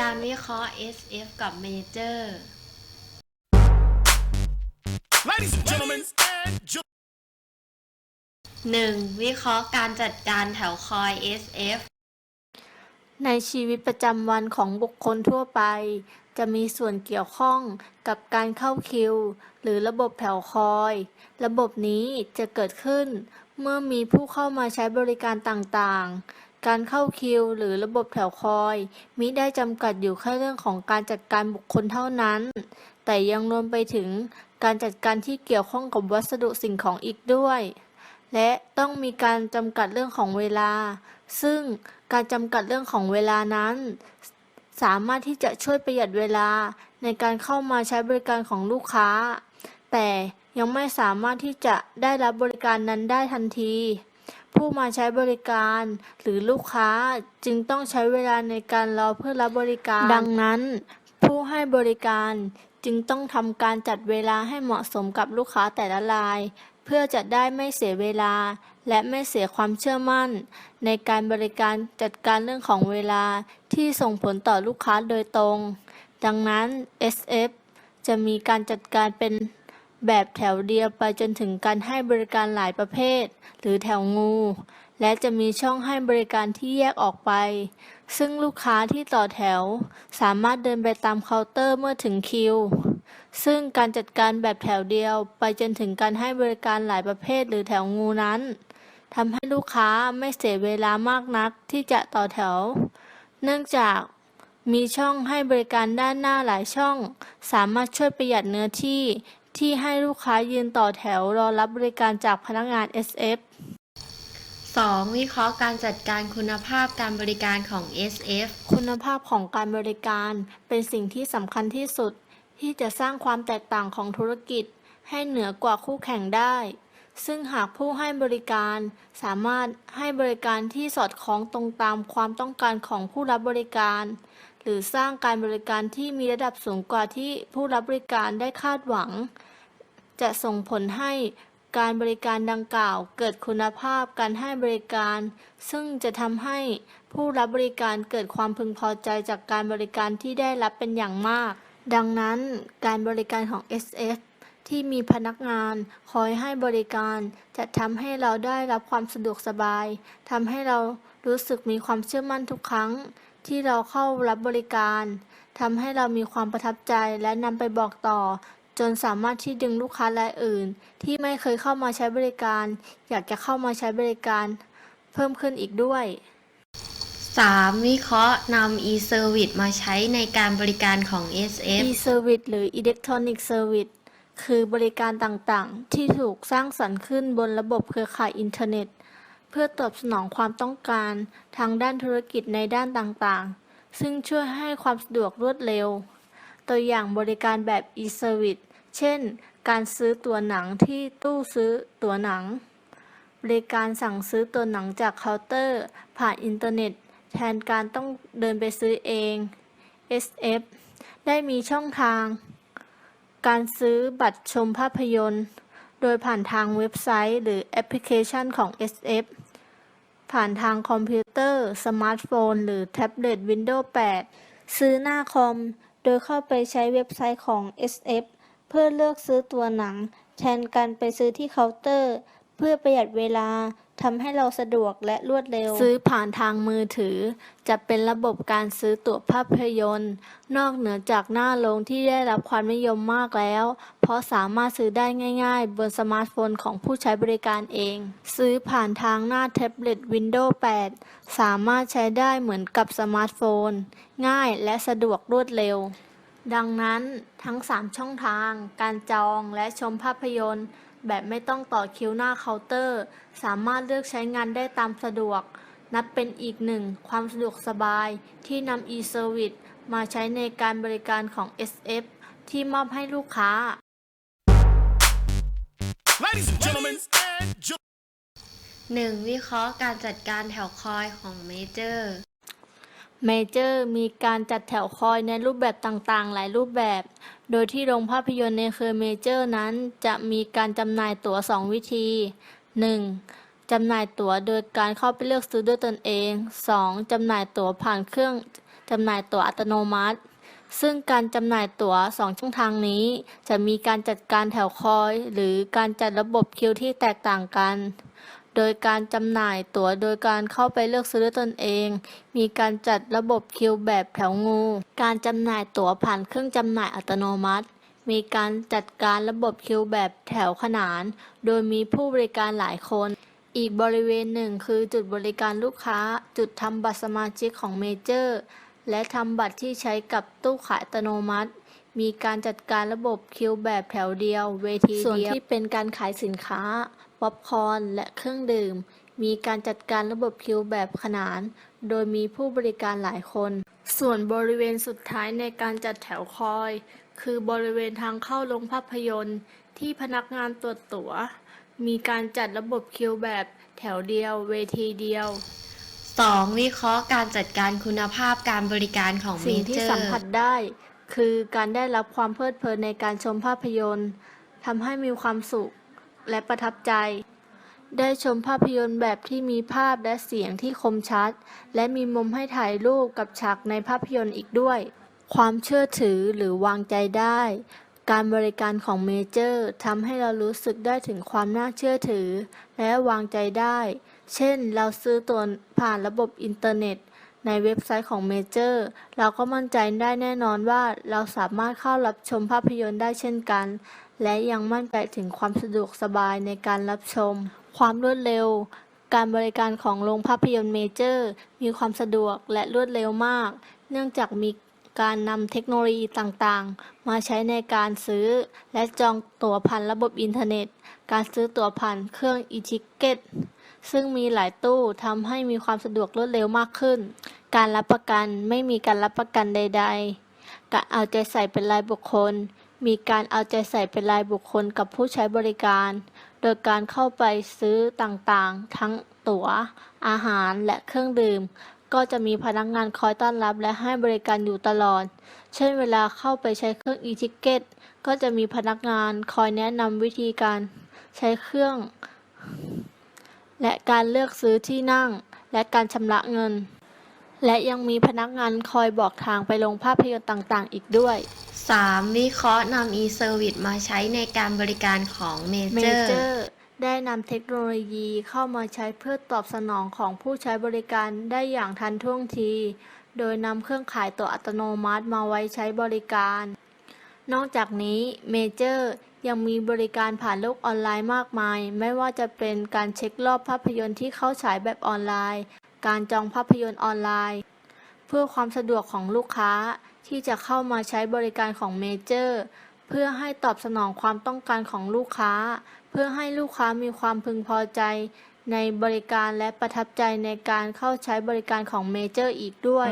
การวิเคราะห์ SF กับ Major Ladies and gentlemen, and ge- 1. วิเคราะห์การจัดการแถวคอย SF ในชีวิตประจำวันของบุคคลทั่วไป จะมีส่วนเกี่ยวข้องกับการเข้าคิว หรือระบบแถวคอย ระบบนี้จะเกิดขึ้น เมื่อมีผู้เข้ามาใช้บริการต่างๆ การเข้าคิว หรือระบบแถวคอย มิได้จำกัดอยู่แค่เรื่องของการจัดการบุคคลเท่านั้น แต่ยังรวมไปถึงการจัดการที่เกี่ยวข้องกับวัสดุสิ่งของอีกด้วย และต้องมีการจำกัดเรื่องของเวลา ซึ่งการจำกัดเรื่องของเวลานั้น สามารถที่จะช่วยประหยัดเวลาในการเข้ามาใช้บริการของลูกค้า แต่ยังไม่สามารถที่จะได้รับบริการนั้นได้ทันที ผู้มาใช้บริการหรือลูกค้าจึงต้องใช้เวลาในการรอเพื่อรับบริการ ดังนั้น ผู้ให้บริการจึงต้องทำการจัดเวลาให้เหมาะสมกับลูกค้าแต่ละราย เพื่อจะได้ไม่เสียเวลา และไม่เสียความเชื่อมั่น ในการบริการจัดการเรื่องของเวลาที่ส่งผลต่อลูกค้าโดยตรง ดังนั้น SF จะมีการจัดการเป็น แบบแถวเดียวไปจนถึงการให้บริการหลายประเภท หรือแถวงู และจะมีช่องให้บริการที่แยกออกไป ซึ่งลูกค้าที่ต่อแถว สามารถเดินไปตามเคาน์เตอร์เมื่อถึงคิว ซึ่งการจัดการแบบแถวเดียวไปจนถึงการให้บริการหลายประเภท หรือแถวงูนั้นทำให้ลูกค้าไม่เสียเวลามากนักที่จะต่อแถว เนื่องจากมีช่องให้บริการด้านหน้าหลายช่อง สามารถช่วยประหยัดเนื้อที่ ที่ให้ลูกค้ายืนต่อแถวรอรับบริการจากพนักงาน SF 2. วิเคราะห์การจัดการคุณภาพการบริการของ SF คุณภาพของการบริการเป็นสิ่งที่สำคัญที่สุด ที่จะสร้างความแตกต่างของธุรกิจ ให้เหนือกว่าคู่แข่งได้ ซึ่งหากผู้ให้บริการ สามารถให้บริการที่สอดคล้องตรงตามความต้องการของผู้รับบริการ หรือสร้างการบริการที่มีระดับสูงกว่าที่ผู้รับบริการได้คาดหวัง จะส่งผลให้การบริการดังกล่าวเกิดคุณภาพการให้บริการ ซึ่งจะทำให้ผู้รับบริการเกิดความพึงพอใจจากการบริการที่ได้รับเป็นอย่างมาก ดังนั้นการบริการของ SF ที่มีพนักงานคอยให้บริการ จะทำให้เราได้รับความสะดวกสบายทำให้เรารู้สึกมีความเชื่อมั่นทุกครั้ง ที่เราเข้ารับบริการทำให้เรามีความประทับใจและนำไปบอกต่อ จนสามารถที่ดึงลูกค้ารายอื่น ที่ไม่เคยเข้ามาใช้บริการ อยากจะเข้ามาใช้บริการ เพิ่มขึ้นอีกด้วย 3. วิเคราะห์นำ e-service มาใช้ในการบริการของ SF e-service หรือ electronic service คือบริการต่างๆ ที่ถูกสร้างสรรค์ขึ้นบนระบบเครือข่ายอินเทอร์เน็ต เพื่อตอบสนองความต้องการทางด้านธุรกิจในด้านต่างๆ ซึ่งช่วยให้ความสะดวกรวดเร็ว ตัวอย่างบริการแบบ e-service เช่น การซื้อตั๋วหนังที่ตู้ซื้อตั๋วหนังบริการสั่งซื้อตั๋วหนังจากเคาน์เตอร์ ผ่านอินเทอร์เน็ต แทนการต้องเดินไปซื้อเอง SF ได้มีช่องทาง การซื้อบัตรชมภาพยนตร์ โดยผ่านทางเว็บไซต์ หรือแอปพลิเคชันของ SF ผ่านทางคอมพิวเตอร์ สมาร์ทโฟน หรือแท็บเล็ต Windows 8 ซื้อหน้าคอม โดยเข้าไปใช้เว็บไซต์ของ SF เพื่อเลือกซื้อตัวหนัง แทนการไปซื้อที่เคาน์เตอร์ เพื่อประหยัดเวลาทำให้เราสะดวกและรวดเร็ว ซื้อผ่านทางมือถือ จะเป็นระบบการซื้อตั๋วภาพยนตร์ นอกเหนือจากหน้าโรงที่ได้รับความนิยมมากแล้ว เพราะสามารถซื้อได้ง่ายๆ บนสมาร์ทโฟนของผู้ใช้บริการเอง ซื้อผ่านทางหน้าแท็บเล็ต Windows 8 สามารถใช้ได้เหมือนกับสมาร์ทโฟน ง่ายและสะดวกรวดเร็ว ดังนั้นทั้ง 3 ช่องทาง การจองและชมภาพยนตร์ แบบไม่ต้องต่อคิวหน้าเคาน์เตอร์ สามารถเลือกใช้งานได้ตามสะดวก นับเป็นอีกหนึ่งความสะดวกสบายที่นำ e-service มาใช้ในการบริการของ SF ที่มอบให้ลูกค้า ladies and gentlemen, and ge- 1. วิเคราะห์การจัดการแถวคอยของ Major เเมเจอร์มีการจัดแถวคอยในรูปแบบต่างๆ หลายรูปแบบ โดยที่โรงภาพยนตร์ในเครือเมเจอร์นั้น จะมีการจำหน่ายตั๋ว 2 วิธี 1. จำหน่ายตั๋วโดยการเข้าไปเลือกซื้อด้วยตนเอง 2. จำหน่ายตั๋วผ่านเครื่องจำหน่ายตั๋วอัตโนมัติ ซึ่งการจำหน่ายตั๋วสองช่องทางนี้ จะมีการจัดการแถวคอย หรือการจัดระบบคิวที่แตกต่างกัน โดยการจำหน่ายตั๋วโดยการเข้าไปเลือกซื้อตนเอง มีการจัดระบบคิวแบบแถวงู การจำหน่ายตั๋วผ่านเครื่องจำหน่ายอัตโนมัติ มีการจัดการระบบคิวแบบแถวขนาน โดยมีผู้บริการหลายคน อีกบริเวณหนึ่งคือจุดบริการลูกค้า จุดทำบัตรสมาชิกของเมเจอร์ และทำบัตรที่ใช้กับตู้ขายอัตโนมัติมีการจัดการระบบคิวแบบแถวเดียว เวทีเดียว ส่วนที่เป็นการขายสินค้า ป๊อปคอร์นและเครื่องดื่ม มีการจัดการระบบคิวแบบขนาน โดยมีผู้บริการหลายคน ส่วนบริเวณสุดท้ายในการจัดแถวคอย คือบริเวณทางเข้าโรงภาพยนตร์ ที่พนักงานตรวจตั๋ว มีการจัดระบบคิวแบบแถวเดียว เวทีเดียว 2. วิเคราะห์การจัดการคุณภาพการบริการของเมสิ่งที่เจอร์สัมผัสได้ คือการได้รับความเพลิดเพลินในการชมภาพยนตร์ทำให้มีความสุข และประทับใจ ได้ชมภาพยนตร์แบบที่มีภาพและเสียงที่คมชัด และมีมุมให้ถ่ายรูปกับฉากในภาพยนตร์อีกด้วย ความเชื่อถือหรือวางใจได้ การบริการของเมเจอร์ทำให้เรารู้สึกได้ถึงความน่าเชื่อถือ และวางใจได้ เช่น เราซื้อตัวผ่านระบบอินเทอร์เน็ตในเว็บไซต์ของเมเจอร์เราก็มั่นใจได้แน่นอนว่าเราสามารถเข้ารับชมภาพยนตร์ได้เช่นกัน และยังมั่นใจถึงความสะดวกสบายในการรับชม ความรวดเร็ว การบริการของโรงภาพยนตร์เมเจอร์ มีความสะดวกและรวดเร็วมาก เนื่องจากมีการนำเทคโนโลยีต่างๆ มาใช้ในการซื้อ และจองตั๋วผ่านระบบอินเทอร์เน็ต การซื้อตั๋วผ่านเครื่องอีทิเกตซึ่งมีหลายตู้ทำให้มีความสะดวกรวดเร็วมากขึ้น การรับประกันไม่มีการรับประกันใด ๆ การเอาใจใส่เป็นรายบุคคล มีการเอาใจใส่เป็นรายบุคคลกับผู้ใช้บริการ โดยการเข้าไปซื้อต่างๆ ทั้งตั๋ว อาหารและเครื่องดื่ม ก็จะมีพนักงานคอยต้อนรับและให้บริการอยู่ตลอด เช่นเวลาเข้าไปใช้เครื่อง e-ticket ก็จะมีพนักงานคอยแนะนำวิธีการใช้เครื่อง และการเลือกซื้อที่นั่ง และการชำระเงิน และยังมีพนักงานคอยบอกทางไปลงภาพยนตร์ต่างๆ อีกด้วย 3. วิเคราะห์นำ e-service มาใช้ในการบริการของเมเจอร์ ได้นำเทคโนโลยีเข้ามาใช้เพื่อตอบสนองของผู้ใช้บริการได้อย่างทันท่วงที โดยนำเครื่องขายตัวอัตโนมัติมาไว้ใช้บริการ นอกจากนี้เมเจอร์ยังมีบริการผ่านโลกออนไลน์มากมาย ไม่ว่าจะเป็นการเช็ครอบภาพยนตร์ที่เข้าฉายแบบออนไลน์ การจองภาพยนตร์ออนไลน์ เพื่อความสะดวกของลูกค้า ที่จะเข้ามาใช้บริการของเมเจอร์เพื่อให้ตอบสนองความต้องการของลูกค้า เพื่อให้ลูกค้ามีความพึงพอใจ ในบริการและประทับใจในการเข้าใช้บริการของเมเจอร์อีกด้วย